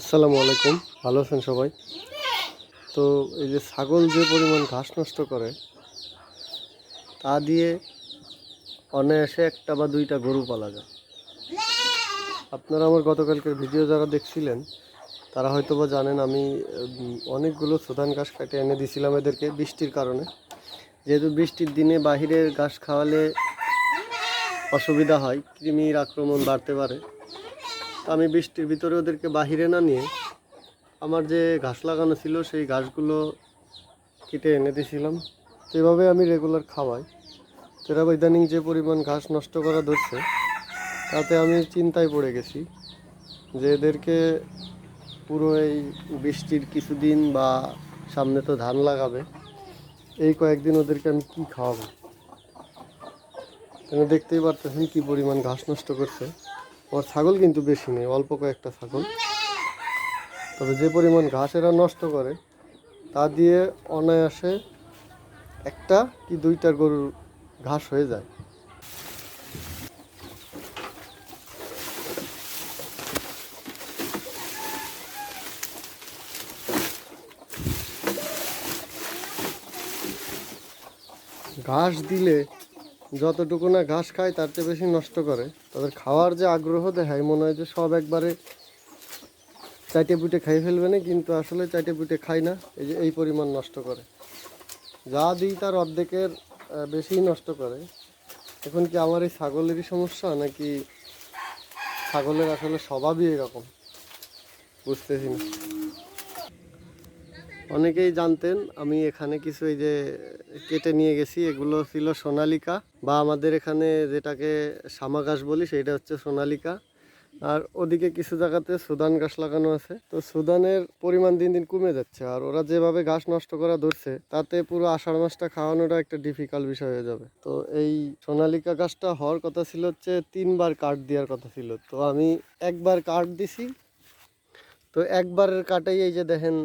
আসসালামু আলাইকুম। ভালো আছেন সবাই? তো এই যে ছাগল যে পরিমাণ ঘাস নষ্ট করে, তা দিয়ে অনায়াসে একটা বা দুইটা গরু পালা যায়। আপনারা আমার গতকালকের ভিডিও যারা দেখছিলেন, তারা হয়তো বা জানেন আমি অনেকগুলো সুধান ঘাস কাটে এনে দিছিলাম এদেরকে বৃষ্টির কারণে। যেহেতু বৃষ্টির দিনে বাহিরের ঘাস খাওয়ালে অসুবিধা হয়, কৃমির আক্রমণ বাড়তে পারে। আমি বৃষ্টির ভিতরে ওদেরকে বাহিরে না নিয়ে আমার যে ঘাস লাগানো ছিল, সেই ঘাসগুলো কেটে এনে দিয়েছিলাম। তো এভাবে আমি রেগুলার খাওয়াই এরা ইদানিং যে পরিমাণ ঘাস নষ্ট করা ধরছে, তাতে আমি চিন্তায় পড়ে গেছি যে এদেরকে পুরো এই বৃষ্টির কিছুদিন বা সামনে তো ধান লাগাবে, এই কয়েকদিন ওদেরকে আমি কি খাওয়াবো? দেখতেই পারতেছেন কি পরিমাণ ঘাস নষ্ট করছে? আমার ছাগল কিন্তু বেশি নেই, অল্প কয়েকটা ছাগল। তবে যে পরিমাণ ঘাস এরা নষ্ট করে, তা দিয়ে অনায়াসে একটা কি দুইটার গরুর ঘাস হয়ে যায়। ঘাস দিলে যতটুকু না ঘাস খায়, তার চেয়ে বেশি নষ্ট করে। তাদের খাওয়ার যে আগ্রহ দেখায়, মনে হয় যে সব একবারে চাইটে পুটে খাই ফেলবে না, কিন্তু আসলে চাইটে পুটে খায় না, এই যে এই পরিমাণ নষ্ট করে। যা দিই তার অর্ধেকের বেশিই নষ্ট করে। এখন কি আমার এই ছাগলেরই সমস্যা, নাকি ছাগলের আসলে স্বভাবই এরকম? বুঝতেছি না। অনেকেই জানতেন, আমি এখানে কিছু এই যে কেটে নিয়ে গেছি, এগুলো ছিল সোনালিকা বা আমাদের এখানে যেটাকে শামা ঘাস বলি সেটা হচ্ছে সোনালিকা। আর ওদিকে কিছু জায়গাতে সুদান ঘাস লাগানো আছে। তো সুদানের পরিমাণ দিন দিন কমে যাচ্ছে আর ওরা যেভাবে ঘাস নষ্ট করা ধরছে, তাতে পুরো আষাঢ় মাসটা খাওয়ানোটা একটা ডিফিকাল্ট বিষয় হয়ে যাবে। তো এই সোনালিকা গাছটা হওয়ার কথা ছিল হচ্ছে তিনবার কাঠ দেওয়ার কথা ছিল। তো আমি একবার কাঠ দিছি, তো একবারের কাটাই এই যে দেখেন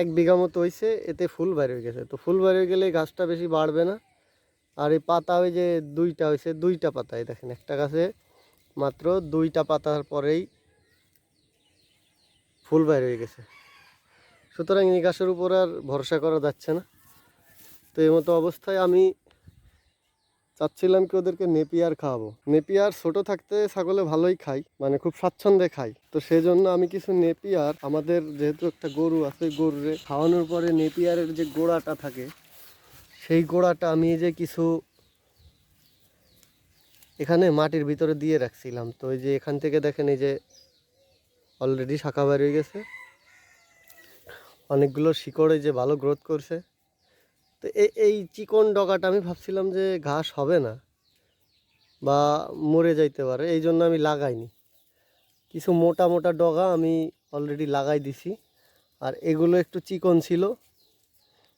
এক বিঘা মতো হয়েছে এতে ফুল বাইর হয়ে গেছে। তো ফুল বাইরে হয়ে গেলে গাছটা বেশি বাড়বে না। আর এই পাতা ওই যে দুইটা হয়েছে দুইটা পাতায় দেখেন একটা গাছে মাত্র দুইটা পাতার পরেই ফুল বাইর হয়ে গেছে। সুতরাং এই গাছের উপর আর ভরসা করা যাচ্ছে না। তো এই মতো অবস্থায় আমি চাচ্ছিলাম কি ওদেরকে নেপিয়ার খাওয়াবো। নেপিয়ার ছোট থাকতে ছাগলে ভালোই খাই মানে খুব স্বাচ্ছন্দ্যে খাই। তো সেই জন্য আমি কিছু নেপিয়ার, আমাদের যেহেতু একটা গরু আছে গরুরে, খাওয়ানোর পরে নেপিয়ারের যে গোড়াটা থাকে, সেই গোড়াটা আমি যে কিছু এখানে মাটির ভিতরে দিয়ে রাখছিলাম। তো এই যে এখান থেকে দেখেন এই যে অলরেডি শাখা বের হয়ে গেছে। অনেকগুলো শিকড়ে যে ভালো গ্রোথ করছে। তো এই চিকন ডগাটা আমি ভাবছিলাম যে ঘাস হবে না বা মরে যাইতে পারে, এই জন্য আমি লাগাইনি। কিছু মোটা মোটা ডগা আমি অলরেডি লাগাই দিছি, আর এগুলো একটু চিকন ছিল।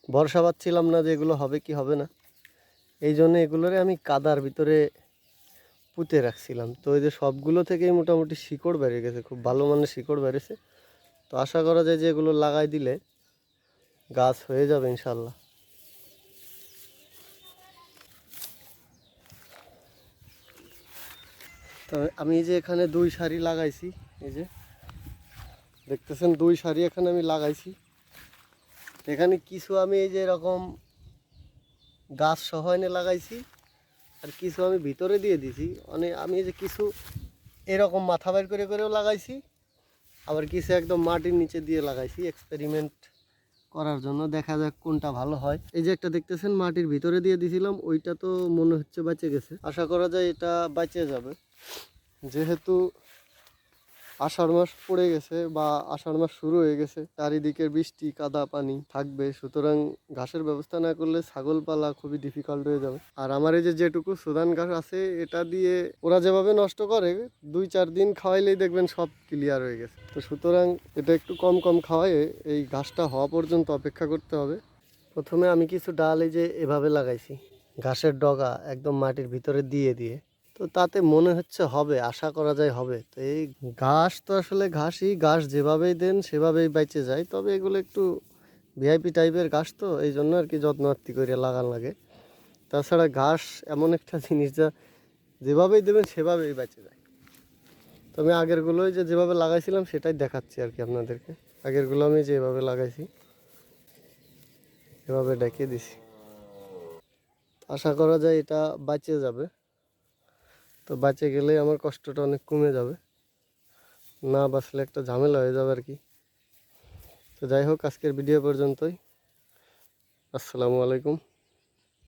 ভরসা পাচ্ছিলাম না যে এগুলো হবে কি হবে না। এই জন্য এগুলোরে আমি কাদার ভিতরে পুঁতে রাখছিলাম। তো এই যে সবগুলো থেকেই মোটামুটি শিকড় বেড়ে গেছে, খুব ভালো মানের শিকড় বেড়েছে তো আশা করা যায় যে এগুলো লাগাই দিলে গাছ হয়ে যাবে ইনশাল্লাহ তো আমি যে এখানে দুই সারি লাগাইছি, এই যে। দেখতেছেন দুই সারি এখানে আমি লাগাইছি। এখানে কিছু আমি এই যে এরকম গাছ সহ এনে লাগাইছি, আর কিছু আমি ভিতরে দিয়ে দিছি। মানে আমি যে কিছু এরকম মাথা বের করে করেও লাগাইছি, আবার কিছু একদম মাটির নিচে দিয়ে লাগাইছি এক্সপেরিমেন্ট করার জন্য। দেখা যাক কোনটা ভালো হয়। এই যে একটা দেখতেছেন মাটির ভিতরে দিয়ে দিছিলাম, ওইটা তো মনে হচ্ছে বেঁচে গেছে। আশা করা যায় এটা বেঁচে যাবে। যেহেতু আষাঢ় মাস পড়ে গেছে বা আষাঢ় মাস শুরু হয়ে গেছে, চারিদিকের বৃষ্টি, কাদা, পানি থাকবে। সুতরাং ঘাসের ব্যবস্থা না করলে ছাগল পালা খুবই ডিফিকাল্ট হয়ে যাবে। আর আমার এই যে যেটুকু সুদান ঘাস আছে, এটা দিয়ে ওরা যেভাবে নষ্ট করে, দুই চার দিন খাওয়াইলেই দেখবেন সব ক্লিয়ার হয়ে গেছে। তো সুতরাং এটা একটু কম কম খাওয়াইয়ে এই ঘাসটা হওয়া পর্যন্ত অপেক্ষা করতে হবে। প্রথমে আমি কিছু ডাল এই যে এভাবে লাগাইছি। ঘাসের ডগা একদম মাটির ভিতরে দিয়ে দিয়ে। তো তাতে মনে হচ্ছে হবে, আশা করা যায় হবে। তো এই ঘাস তো আসলে ঘাসই, ঘাস যেভাবেই দেন সেভাবেই বাইচে যায়। তবে এগুলো একটু ভিআইপি টাইপের ঘাস তো, এই জন্য আর কি যত্নার্থী করে লাগান লাগে। তাছাড়া ঘাস এমন একটা জিনিস যা যেভাবেই দেবেন সেভাবেই বেঁচে যায়। তো আমি আগেরগুলোই যে যেভাবে লাগাইছিলাম সেটাই দেখাচ্ছি আর কি আপনাদেরকে। আগেরগুলো আমি যেভাবে লাগাইছি, এভাবে ডেকে দিছি। আশা করা যায় এটা বাঁচে যাবে। তো বাঁচে গেলে আমার কষ্টটা অনেক কমে যাবে। না বাঁচলে একটা ঝামেলা হয়ে যাবে আর কি। তো যাই হোক, আজকের ভিডিও পর্যন্তই। আসসালামু আলাইকুম।